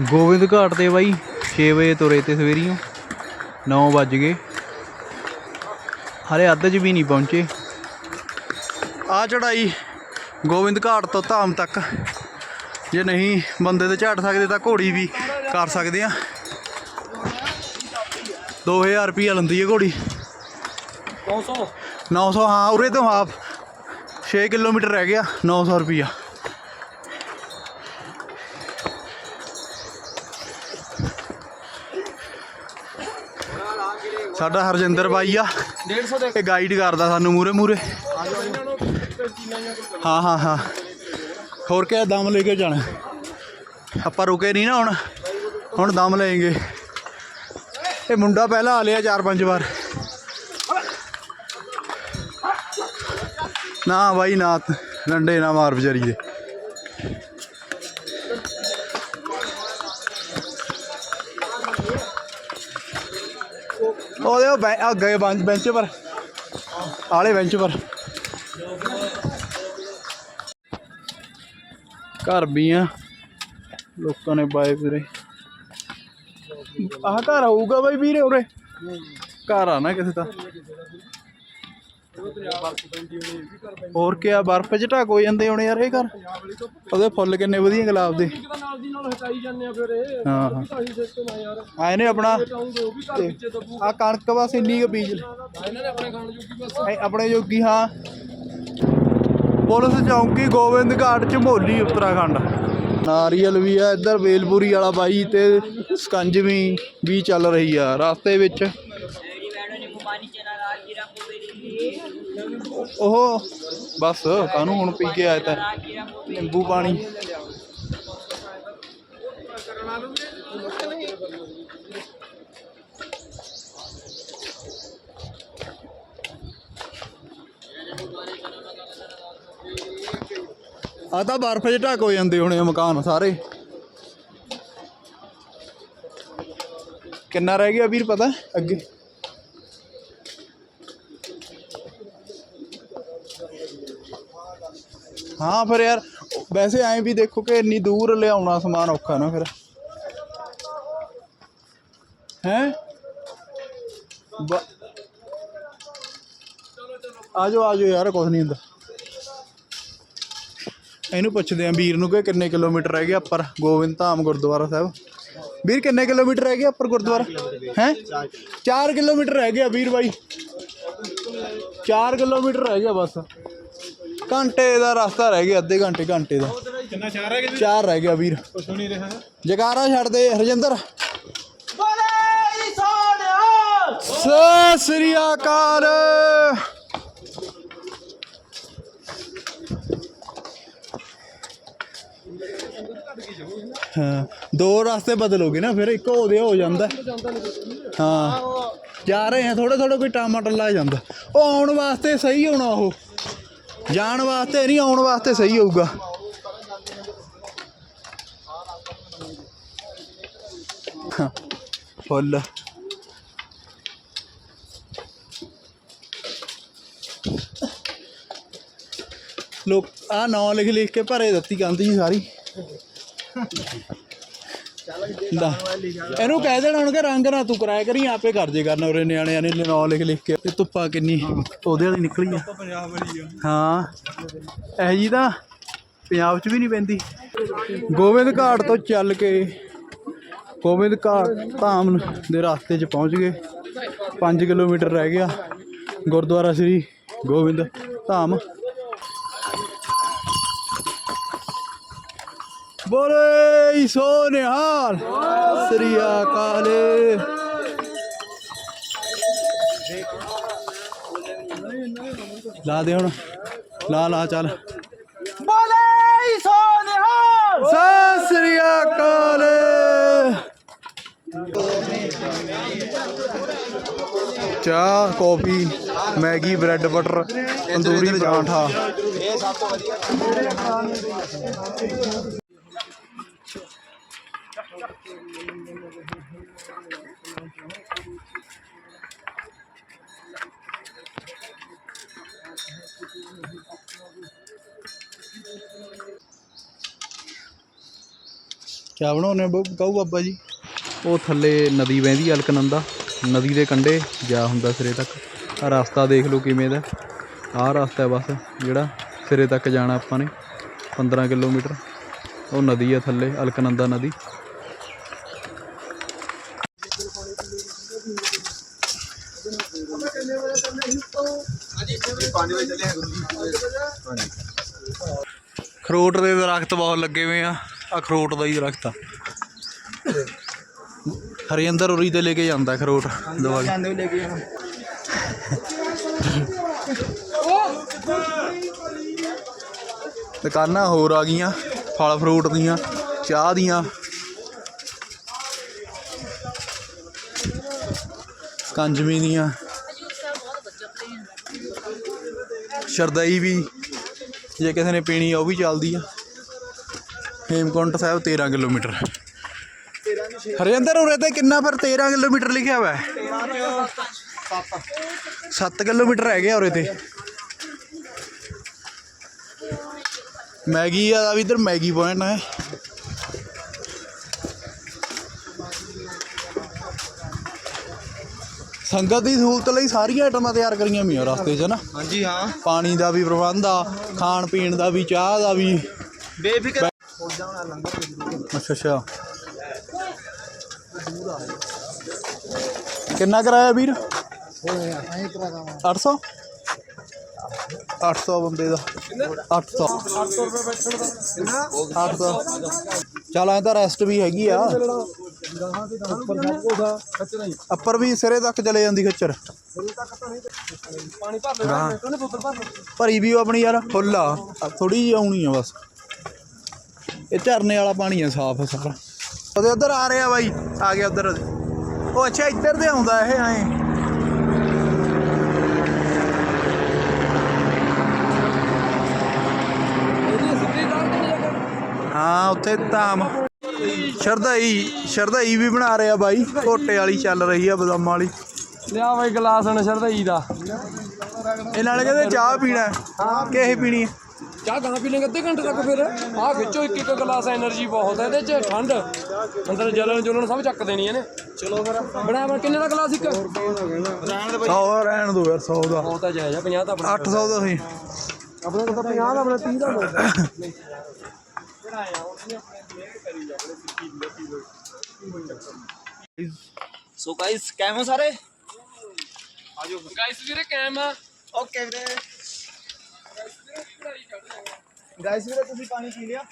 ਗੋਬਿੰਦ ਘਾਟ ਤੇ ਬਾਈ 6 ਵਜੇ ਤੁਰੇ ਤੇ ਸਵੇਰੀਓ 9 ਵੱਜ ਗਏ। ਹਲੇ ਅੱਧ 'ਚ ਵੀ ਨਹੀਂ ਪਹੁੰਚੇ। ਆ ਚੜਾਈ ਗੋਬਿੰਦ ਘਾਟ ਤੋਂ ਧਾਮ ਤੱਕ ਜੇ ਨਹੀਂ ਬੰਦੇ ਤੇ ਝਾੜ ਸਕਦੇ ਤਾਂ ਘੋੜੀ ਵੀ ਕਰ ਸਕਦੇ ਆ। 2000 ਰੁਪਈਆ ਲੈਂਦੀ ਹੈ ਘੋੜੀ। 900 900 ਹਾਂ ਉਰੇ ਤੋਂ ਹਾਫ 6 ਕਿਲੋਮੀਟਰ ਰਹਿ ਗਿਆ 900 ਰੁਪਈਆ। ਸਾਡਾ ਹਰਜਿੰਦਰ ਬਾਈ ਆ। 150 ਦੇ ਇਹ ਗਾਈਡ ਕਰਦਾ ਸਾਨੂੰ ਮੂਰੇ ਮੂਰੇ ਹਾਂ ਹਾਂ ਹਾਂ। ਹੋਰ ਕਿਆ ਦਮ ਲੈ ਕੇ ਜਾਣਾ? ਆਪਾਂ ਰੁਕੇ ਨਹੀਂ ਨਾ ਹੁਣ। ਹੁਣ ਦਮ ਲੈਂਗੇ ਇਹ ਮੁੰਡਾ ਪਹਿਲਾਂ ਆ ਲਿਆ ਚਾਰ ਪੰਜ ਵਾਰ। ਨਾ ਬਾਈ, ਨਾ ਲੰਡੇ ਨਾ ਮਾਰ ਵਿਚਾਰੀ ਦੇ। ਉਹਦੇ ਉਹ ਬੈ- ਆ ਗਏ ਬੰਚ ਬੈਂਚ ਪਰ। ਆਲੇ ਬੈਂਚ ਪਰ। ਘਰ ਵੀ ਆ। ਲੋਕਾਂ ਨੇ ਪਾਏ ਵੀਰੇ ਆਹ ਘਰ ਆਊਗਾ ਬਾਈ ਵੀਰੇ ਉਰੇ। ਘਰ ਆ ਨਾ ਕਿਸੇ ਦਾ। ਹੋਰ ਕੀ ਆ ਬਰਫ਼ ਚ ਢੱਕ ਹੋ ਜਾਂਦੇ ਹੋਣੇ ਯਾਰ ਇਹ ਘਰ। ਉਹਦੇ ਫੁੱਲ ਕਿੰਨੇ ਵਧੀਆ ਗੁਲਾਬ ਦੇ। ਨਾਲ ਦੀ ਨਾਲ ਹਟਾਈ ਜਾਂਦੇ ਆ ਫਿਰ ਇਹ। ਹਾਂ ਹਾਂ। ਤਾਂ ਹੀ ਸਿਸਟਮ ਆ ਯਾਰ। ਆਏ ਨੇ ਆਪਣਾ ਚਾਹੂੰਗੇ ਉਹ ਵੀ ਘਰ ਵਿੱਚੇ ਦੱਬੂ। ਆ ਕਣਕ ਬਸ ਇੰਨੀ ਕੁ ਬੀਜ। ਇਹਨਾਂ ਨੇ ਆਪਣੇ ਖਾਣ ਜੋਗੀ ਬਸ। ਇਹ ਆਪਣੇ ਜੋਗੀ ਹਾਂ। ਪੁਲਿਸ ਚੌਂਕੀ ਗੋਬਿੰਦ ਘਾਟ ਝਮੋਲੀ ਉੱਤਰਾਖੰਡ। ਨਾਰੀਅਲ ਵੀ ਆ ਇੱਧਰ ਵੇਲਪੁਰੀ ਵਾਲਾ ਬਾਈ ਤੇ ਸਕੰਜਵੀ ਵੀ ਚੱਲ ਰਹੀ ਆ। ਰਸਤੇ ਵਿੱਚ। ਉਹ ਬਸ ਕਾਨੂੰ ਹੁਣ ਪੀ ਕੇ ਆਇਆ ਤਾਂ? ਨਿੰਬੂ ਪਾਣੀ। ਆ ਤਾਂ ਬਰਫ਼ 'ਚ ਢੱਕ ਹੋ ਜਾਂਦੇ ਹੋਣੇ ਆ ਮਕਾਨ ਸਾਰੇ। ਕਿੰਨਾ ਰਹਿ ਗਿਆ ਵੀਰ ਪਤਾ? ਅੱਗੇ। ਹਾਂ ਫਿਰ ਯਾਰ, ਵੈਸੇ ਐਂ ਵੀ ਦੇਖੋ ਕਿ ਇੰਨੀ ਦੂਰ ਲਿਆਉਣਾ ਸਮਾਨ ਔਖਾ ਨਾ ਫਿਰ। ਹੈ? ਆਜੋ ਆਜੋ ਯਾਰ ਕੁਝ ਨਹੀਂ ਹੁੰਦਾ। ਇਹਨੂੰ ਪੁੱਛਦੇ ਆਂ ਵੀਰ ਨੂੰ ਕਿ ਕਿੰਨੇ ਕਿਲੋਮੀਟਰ ਰਹਿ ਗਏ ਉੱਪਰ ਗੋਬਿੰਦ ਧਾਮ ਗੁਰਦੁਆਰਾ ਸਾਹਿਬ? ਵੀਰ, ਕਿੰਨੇ ਕਿਲੋਮੀਟਰ ਰਹਿ ਗਏ ਉੱਪਰ ਗੁਰਦੁਆਰਾ? ਹੈ? 4 ਕਿਲੋਮੀਟਰ ਰਹਿ ਗਿਆ ਵੀਰ ਬਾਈ। 4 ਕਿਲੋਮੀਟਰ ਰਹਿ ਗਿਆ ਬਸ। ਘੰਟੇ ਦਾ ਰਸਤਾ ਰਹਿ ਗਿਆ ਅੱਧੇ ਘੰਟੇ ਘੰਟੇ ਦਾ। ਕਿੰਨਾ ਚਾਰ ਹੈ ਕਿ 4 ਰਹਿ ਗਿਆ ਵੀਰ। ਕੁਛ ਨਹੀਂ ਰਿਹਾ। ਜਗਾਰਾ ਛੱਡ ਦੇ ਹਰਜਿੰਦਰ। ਬੋਲੇ ਸੋਨਿਆ ਸਤਿ ਸ੍ਰੀ ਅਕਾਲ। ਹਾਂ ਦੋ ਰਸਤੇ ਬਦਲੋਗੇ ਨਾ ਫਿਰ ਇੱਕ ਉਹਦੇ ਹੋ ਜਾਂਦਾ। ਹਾਂ ਜਾ ਰਹੇ ਆ ਥੋੜੇ ਥੋੜੇ ਕੋਈ ਟਮਾਟਰ ਲਾ ਜਾਂਦਾ। ਉਹ ਆਉਣ ਵਾਸਤੇ ਸਹੀ ਹੋਣਾ ਉਹ। ਜਾਣ ਵਾਸਤੇ ਨਹੀਂ, ਆਉਣ ਵਾਸਤੇ ਸਹੀ ਹੋਊਗਾ। ਫੁੱਲ। ਲੋਕ ਆ ਨਾਂ ਲਿਖ ਲਿਖ ਕੇ ਭਰੇ ਦਿੱਤੀ ਕੰਧ ਜੀ ਸਾਰੀ। ਇਹਨੂੰ ਕਹਿ ਦੇਣਾ ਹੁਣ ਕਿ ਰੰਗ ਨਾ ਤੂੰ ਕਰਾਇਆ ਕਰੀ ਆਪੇ ਕਰ ਜੇ ਕਰਨਾ ਉਰੇ ਨਿਆਣਿਆਂ ਨੇ ਨਾਂ ਲਿਖ ਲਿਖ ਕੇ। ਤੇ ਧੁੱਪਾ ਕਿੰਨੀ ਉਹਦੇ ਵਾਲੀ ਨਿਕਲੀ ਆ। ਹਾਂ। ਇਹ ਜੀ ਤਾਂ ਪੰਜਾਬ 'ਚ ਵੀ ਨਹੀਂ ਪੈਂਦੀ। ਗੋਬਿੰਦ ਘਾਟ ਤੋਂ ਚੱਲ ਕੇ ਗੋਬਿੰਦ ਘਾਟ ਧਾਮ ਦੇ ਰਸਤੇ 'ਚ ਪਹੁੰਚ ਗਏ। 5 ਕਿਲੋਮੀਟਰ ਰਹਿ ਗਿਆ ਗੁਰਦੁਆਰਾ ਸ੍ਰੀ ਗੋਬਿੰਦ ਧਾਮ। ਬੋਲੇ ਸੋ ਨਿਹਾਲ ਸ੍ਰੀ ਅਕਾਲ ਲਾ ਦੇ ਹੁਣ ਲਾ ਲਾ ਚੱਲ ਬੋਲੇ ਸੋਨਿਆ ਸਤਿ ਸ੍ਰੀ ਅਕਾਲ ਚਾਹ ਕੌਫੀ ਮੈਗੀ ਬ੍ਰੈਡ ਬਟਰ ਤੰਦੂਰੀ ਪਰਾਂਠਾ ਕਿਆ ਬਣਾਉਨੇ ਕਹੂ ਬਾਬਾ ਜੀ। ਉਹ ਥੱਲੇ ਨਦੀ ਵਹਿੰਦੀ ਅਲਕਨੰਦਾ। ਨਦੀ ਦੇ ਕੰਢੇ ਜਾ ਹੁੰਦਾ ਸਿਰੇ ਤੱਕ। ਆ ਰਸਤਾ ਦੇਖ ਲਓ ਕਿਵੇਂ ਦਾ। ਆਹ ਰਸਤਾ ਬਸ, ਜਿਹੜਾ ਸਿਰੇ ਤੱਕ ਜਾਣਾ ਆਪਾਂ ਨੇ 15 ਕਿਲੋਮੀਟਰ। ਉਹ ਨਦੀ ਆ ਥੱਲੇ, ਅਲਕਨੰਦਾ ਨਦੀ। ਖਰੋਟ ਦੇ ਦਰਖਤ ਬਹੁਤ ਲੱਗੇ ਹੋਏ ਆ। ਆ ਖਰੋਟ ਦਾ ਹੀ ਦਰਖਤ ਆ। ਹਰਿੰਦਰ ਉਰੀ ਤੇ ਲੈ ਕੇ ਜਾਂਦਾ ਖਰੋਟ ਦਵਾਈ। ਜਾਂਦੇ ਵੀ ਲੈ ਕੇ ਜਾਣਾ। ਦੁਕਾਨਾਂ ਹੋਰ ਆ ਗਈਆਂ? ਫਲ ਫਰੂਟ ਦੀਆਂ ਚਾਹ ਦੀਆਂ। ਕੰਜਵੀ ਦੀਆਂ। ਸ਼ਰਦਈ ਵੀ। ਜੇ ਕਿਸੇ ਨੇ ਪੀਣੀ ਆ ਉਹ ਵੀ ਚੱਲਦੀ ਆ। ਹੇਮਕੁੰਟ ਸਾਹਿਬ 13 ਕਿਲੋਮੀਟਰ। ਹਰਿੰਦਰ ਉਰੇ ਤੇ ਕਿੰਨਾ ਫਿਰ 13 ਕਿਲੋਮੀਟਰ ਲਿਖਿਆ ਹੋਇਆ ਹੈ? 7 ਕਿਲੋਮੀਟਰ ਰਹਿ ਗਿਆ ਉਰੇ ਤੇ। ਮੈਗੀ ਆ ਵੀ ਇਧਰ ਮੈਗੀ ਪੁਆਇੰਟ ਹੈ। ਸੰਗਤ ਦੀ ਸਹੂਲਤ ਲਈ ਸਾਰੀਆਂ ਆਈਟਮਾਂ ਤਿਆਰ ਕਰੀਆਂ ਮੀਆਂ ਰਸਤੇ 'ਚ ਨਾ? ਹਾਂਜੀ ਹਾਂ। ਪਾਣੀ ਦਾ ਵੀ ਪ੍ਰਬੰਧ ਆ ਖਾਣ ਪੀਣ ਦਾ ਵੀ ਚਾਹ ਦਾ ਵੀ। ਬੇਫਿਕਰ ਅੱਛਾ ਅੱਛਾ। ਕਿੰਨਾ ਕਰਾਇਆ ਵੀਰ? 800 800 ਬੰਦੇ ਦਾ। 800 800 ਰੁਪਏ ਬੈਠਣ ਦਾ 800 ਚੱਲ ਐ ਤਾਂ ਰੈਸਟ ਵੀ ਹੈਗੀ ਆ। ਅੱਪਰ ਵੀ ਸਿਰੇ ਤੱਕ ਚਲੇ ਜਾਂਦੀ ਖੱਚਰ। ਪਾਣੀ ਭਰ ਲੈ ਭਰੀ ਵੀ ਉਹ ਆਪਣੀ ਯਾਰ ਫੁੱਲ ਆ। ਥੋੜੀ ਜਿਹੀ ਆਉਣੀ ਆ ਬਸ। ਇਹ ਝਰਨੇ ਵਾਲਾ ਪਾਣੀ ਆ ਸਾਫ਼ ਸਾਰਾ। ਉਹਦੇ ਉਧਰ ਆ ਰਿਹਾ ਬਾਈ ਆ ਗਿਆ ਉਧਰ ਉਹ ਅੱਛਾ ਇੱਧਰ ਤੇ ਆਉਂਦਾ ਇਹ ਐ। ਹਾਂ ਉੱਥੇ ਧਾਮ। ਸ਼ਰਦਾਈ ਸ਼ਰਦਾਈ ਵੀ ਬਣਾ ਰਿਹਾ ਬਾਈ। ਘੋਟੇ ਵਾਲੀ ਚੱਲ ਰਹੀ ਆ ਬਦਾਮਾਂ ਵਾਲੀ। ਲਿਆ ਬਾਈ ਗਲਾਸ ਅਨਸ਼ਰ ਦਾ ਈ ਦਾ। ਇਹ ਨਾਲੇ ਕਹਿੰਦੇ ਚਾਹ ਪੀਣਾ। ਹੈ। ਕਿ ਇਹ ਪੀਣੀ ਹੈ ਚਾਹ ਗਾਂ ਪੀ ਲੈਂਗੇ ਅੱਧੇ ਘੰਟੇ ਤੱਕ ਫਿਰ। ਆਹ ਖਿੱਚੋ ਇੱਕ ਇੱਕ ਗਲਾਸ ਐਨਰਜੀ ਬਹੁਤ ਹੈ ਇਹਦੇ ਚ ਠੰਡ। ਅੰਦਰ ਜਲਨ ਜੁਲਨ ਸਭ ਚੱਕ ਦੇਣੀ ਇਹਨੇ। ਚਲੋ ਫਿਰ। ਬਣਾ ਬਣਾ ਕਿੰਨੇ ਦਾ ਗਲਾਸ ਇੱਕ? 100 ਰਹਿਣ ਦੋ ਯਾਰ 100 ਦਾ। ਬਹੁਤ ਹੈ ਜਾਇਜ਼ 50 ਤਾਂ 800 ਦਾ ਸੀ। ਆਪਣੇ ਕੋਲ ਤਾਂ 50 ਦਾ ਆਪਣੇ 30 ਦਾ ਸੋ ਗਾਇਸ ਕੈਮੋ ਸਾਰੇ? ਗਾਇਸ ਵੀਰੇ ਕੈਮ ਆ। ਓਕੇ ਵੀਰੇ। ਗਾਇਸ ਵੀਰੇ ਤੁਸੀਂ ਪਾਣੀ ਪੀ ਲਿਆ?